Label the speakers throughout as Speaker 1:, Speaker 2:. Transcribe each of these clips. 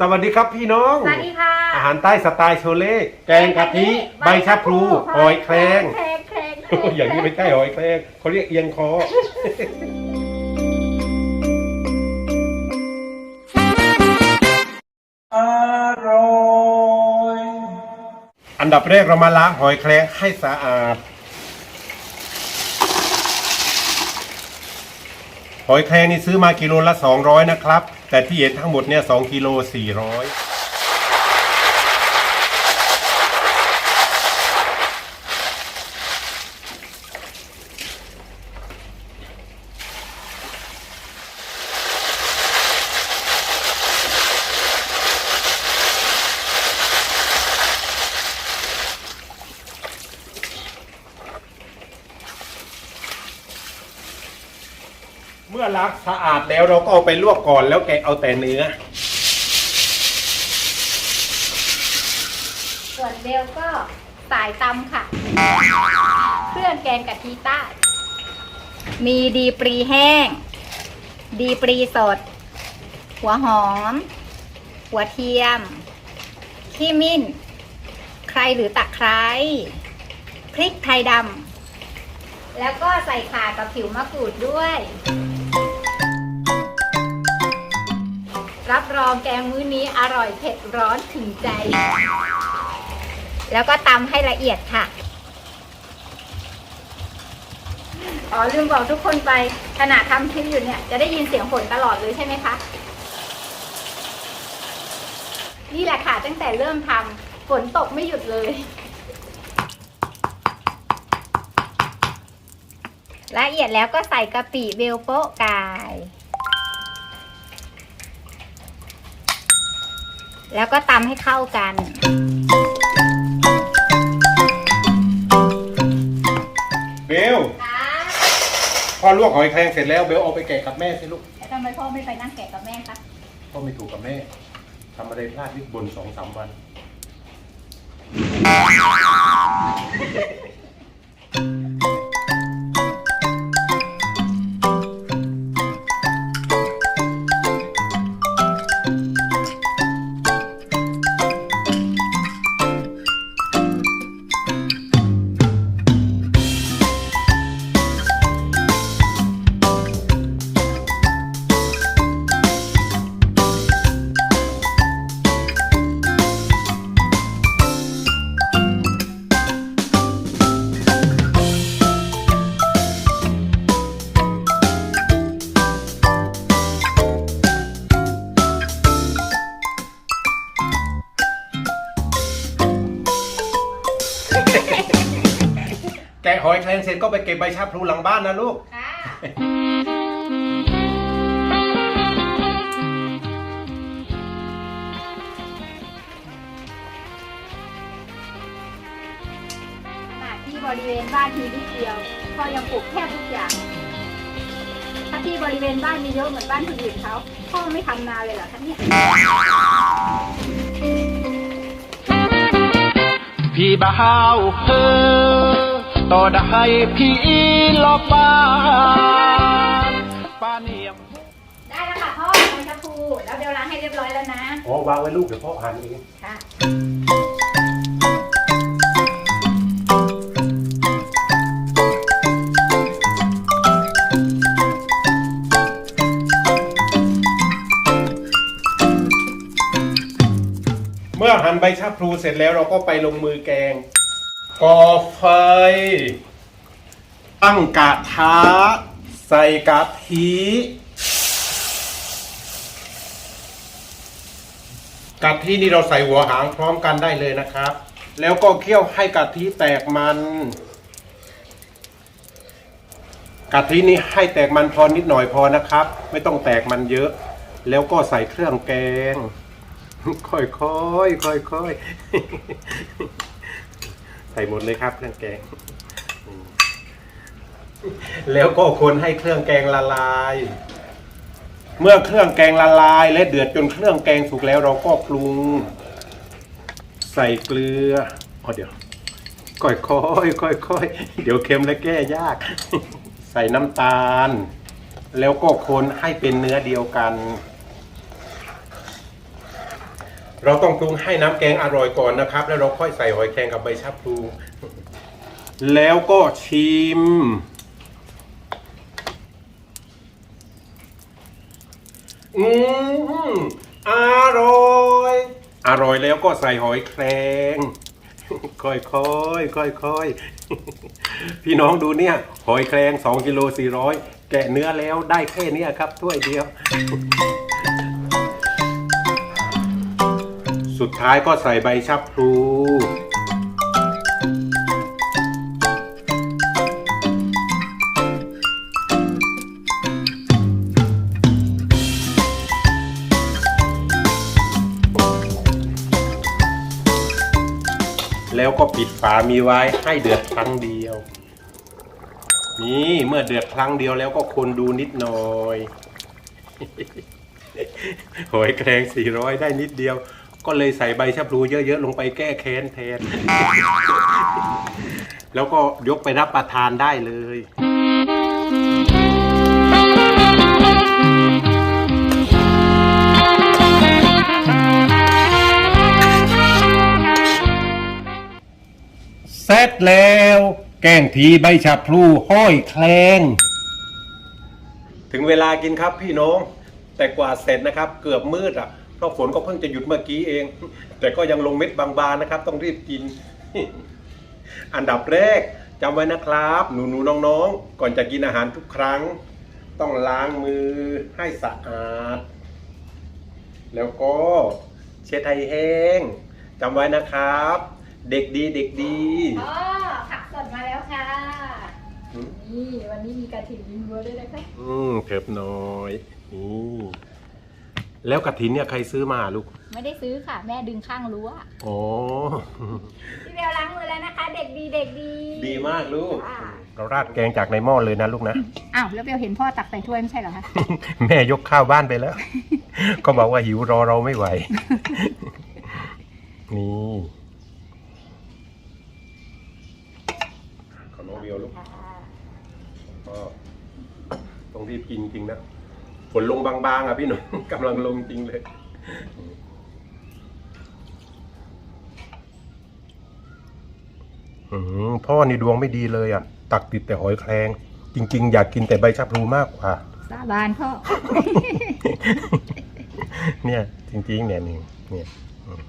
Speaker 1: สวัสดีครับพี่น้อง
Speaker 2: สวัสดีค่ะ
Speaker 1: อาหารใต้สไตล์โชเล่แกงกะทิใบชะพลูหอยแครง
Speaker 2: แครงแครง
Speaker 1: โอ้ยอย่างนี้ไม่ใช่หอยแครงเขาเรียกเอียงคอ
Speaker 3: อร่อย
Speaker 1: อันดับแรกเรามาล้างหอยแครงให้สะอาด หอยแครงนี่ซื้อมากิโลละ200นะครับ แต่ที่เห็นทั้งหมดเนี่ยสองกิโลสี่ร้อย ล้างสะอาดแล้วเราก็เอาไปลวกก่อนแล้วแกะเอาแต่เนื้อ
Speaker 2: ส่วนเบลก็สายตำค่ะ เครื่องแกงกะทิใต้ มีดีปรีแห้ง ดีปรีสด หัวหอม หัวเทียม ขี้มิ้น ใครหรือตะไคร้ พริกไทยดำ แล้วก็ใส่ข่ากับผิวมะกรูดด้วย รับรองแกงมื้อนี้อร่อยเผ็ดร้อนถึงใจ แล้วก็ตำให้ละเอียดค่ะ อ๋อลืมบอกทุกคนไปขณะทำคลิปอยู่เนี่ย จะได้ยินเสียงฝนตลอดเลยใช่ไหมคะ นี่แหละค่ะ ตั้งแต่เริ่มทำฝนตกไม่หยุดเลย ละเอียดแล้วก็ใส่กะปิเบลโป๊ะกาย แล้วก็ตำให้เข้ากัน
Speaker 1: เบลพอลวกหอยแครงเสร็จแล้วเบลเอาไปแกะกับแม่สิลูก
Speaker 2: ทำไมพ่อไม่ไปนั่งแกะกับแม่คะ
Speaker 1: ก็ไม่ถูกกับแม่ทำอะไรพลาดนิดบนสองสามวันะหอยแครงเสร็จก็ไปเก็บใบชะพลูหลังบ้านนะลูก
Speaker 2: ค่ะขนาดที่บริเวณบ้านมีนิดเดียวพ่อยังปลูกแทบทุกอย่าง ถ้าที่บริเวณบ้านมีเยอะเหมือนบ้านคนอื่นเขาพ่อไม่ทำนาเลยเหรอคะเนี่ย
Speaker 3: พี่บ่าวเธอ ต่อได้พี่ลอบาปาเนียม
Speaker 2: ได้แล้วค่ะพ่อใบชะพูแล้วเดี๋ยวล้างให้เรียบร้อยแล้วนะ
Speaker 1: อ๋อวางไว้ลูกเดี๋ยวพ่ออ่านเอง
Speaker 2: ค่ะ
Speaker 1: เมื่อหั่นใบชะพลูเสร็จแล้วเราก็ไปลงมือแกง ก่อไฟ ตั้งกระทะใส่กะทิกะทินี่เราใส่หัวหางพร้อมกันได้เลยนะครับ แล้วก็เคี่ยวให้กะทิแตกมันกะทินี่ให้แตกมันพอนิดหน่อยพอนะครับ ไม่ต้องแตกมันเยอะ แล้วก็ใส่เครื่องแกง ค่อยๆค่อยๆ ใส่หมดเลยครับเครื่องแกง แล้วก็คนให้เครื่องแกงละลาย เมื่อเครื่องแกงละลาย และเดือดจนเครื่องแกงสุกแล้วเราก็ปรุง ใส่เกลืออ๋อเดี๋ยวค่อยๆค่อยๆเดี๋ยวเค็มและแก้ยาก ใส่น้ำตาล แล้วก็คนให้เป็นเนื้อเดียวกัน เราต้องปรุงให้น้ำแกงอร่อยก่อนนะครับ แล้วเราค่อยใส่หอยแครงกับใบชะพลูแล้วก็ชิม อืมอร่อย อร่อยแล้วก็ใส่หอยแครง ค่อยๆ ค่อยๆ พี่น้องดูเนี่ย หอยแครง2กิโล400 แกะเนื้อแล้วได้แค่นี้ครับถ้วยเดียว สุดท้ายก็ใส่ใบชะพลูแล้วก็ปิดฝามีไว้ให้เดือดครั้งเดียว นี่เมื่อเดือดครั้งเดียวแล้วก็คนดูนิดหน่อย หอยแครง400ได้นิดเดียว ก็เลยใส่ใบชะพลูเยอะๆ ลงไปแก้แค้นแทน แล้วก็ยกไปรับประทานได้เลย เสร็จแล้ว แกงผีใบชะพลูห้อยแคลง ถึงเวลากินครับพี่น้อง แต่กว่าเสร็จนะครับ เกือบมืดอะ เพราะฝนก็เพิ่งจะหยุดเมื่อกี้เอง แต่ก็ยังลงเม็ดบางๆนะครับ ต้องรีบกิน อันดับแรกจำไว้นะครับ หนูๆน้องๆ ก่อนจะกินอาหารทุกครั้ง ต้องล้างมือให้สะอาด แล้วก็เช็ดให้แห้งจำไว้นะครับ เด็กดีเด็กดี
Speaker 2: อ๋อผักสดมาแล้วค่ะ
Speaker 1: อืม
Speaker 2: นี่วันนี้มีกระถิ่นยิงบัวด้วยนะคะ
Speaker 1: อืมเถิบน้อยนี่ แล้วกระถินเนี่ยใครซื้อมาลูก
Speaker 2: ไม่ได้ซื้อค่ะ แม่ดึงข้างรั้ว
Speaker 1: อ๋อ
Speaker 2: พี่เบลล้างมือแล้วนะคะ เด็กดีเด็กดี
Speaker 1: ดีมากลูก
Speaker 2: ค่ะ
Speaker 1: เราราดแกงจากในหม้อเลยนะลูกนะ
Speaker 2: อ้าวแล้วเบลเห็นพ่อตักใส่ถ้วยไม่ใช่เหรอคะ
Speaker 1: แม่ยกข้าวบ้านไปแล้ว ก็บอกว่าหิวรอเราไม่ไหว นี่ขอน้องเบียวลูกก็ต้องรีบกินจริงนะ ฝนลงบางๆอะพี่หนุ่มกำลังลงจริงเลยอืมพ่อนี่ดวงไม่ดีเลยอะ ตักติดแต่หอยแครง จริง ๆ อยากกินแต่ใบชะพลูมากกว่า
Speaker 2: สาบานพ่อ
Speaker 1: เนี่ย จริง ๆ เนี่ยนี่เนี่ยอืม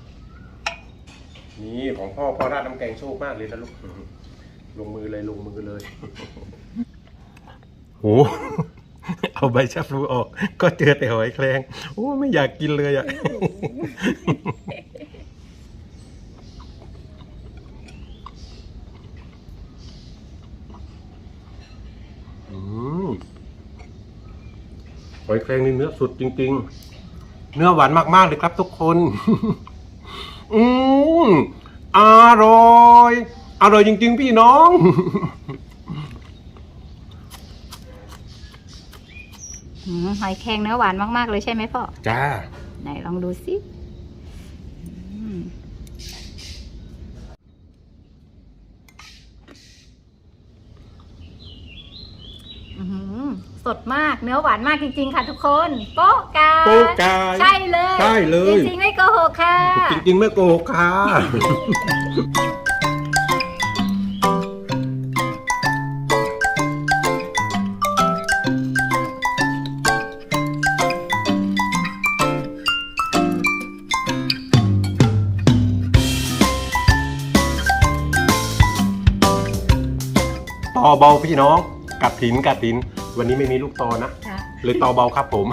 Speaker 1: นี่ของพ่อพ่อราดน้ำแกงโชคมากเลยนะลูกอืมลงมือเลยลงมือเลยโอ้ เอาใบชะพลูออก ก็เจอแต่หอยแครงโอ้ไม่อยากกินเลยอะหอยแครงนี่เนื้อสุดจริง ๆ เนื้อหวานมากๆเลยครับทุกคน อืมอร่อย อร่อยจริง ๆ พี่น้อง
Speaker 2: หืมหอยแครงเนื้อหวานมาก ๆ เลยใช่ไหมพ่อ
Speaker 1: จ้า
Speaker 2: ไหนลองดูสิอืมอื้อหือสดมากเนื้อหวานมากจริง ๆ ค่ะทุกคนโป๊ะกา
Speaker 1: โป๊ะกา
Speaker 2: ใช่เลย
Speaker 1: ใช่เลย
Speaker 2: จริงๆ ไม่โกหกค่ะ
Speaker 1: จริงๆ ไม่โกหกค่ะ เบาพี่น้องกัดถินกัดถิน วันนี้ไม่มีลูกตอนะ
Speaker 2: ค่ะ
Speaker 1: เลยต่อเบาครับผม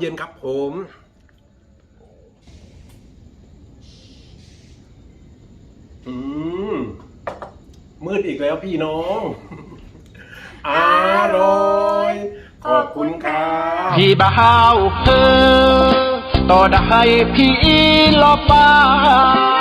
Speaker 1: เย็นครับผมอืมมืดอีกแล้วพี่น้อง อร่อย ขอบคุณครับ
Speaker 3: พี่บ่าวเธอต่อได้พี่ลอบบ้าน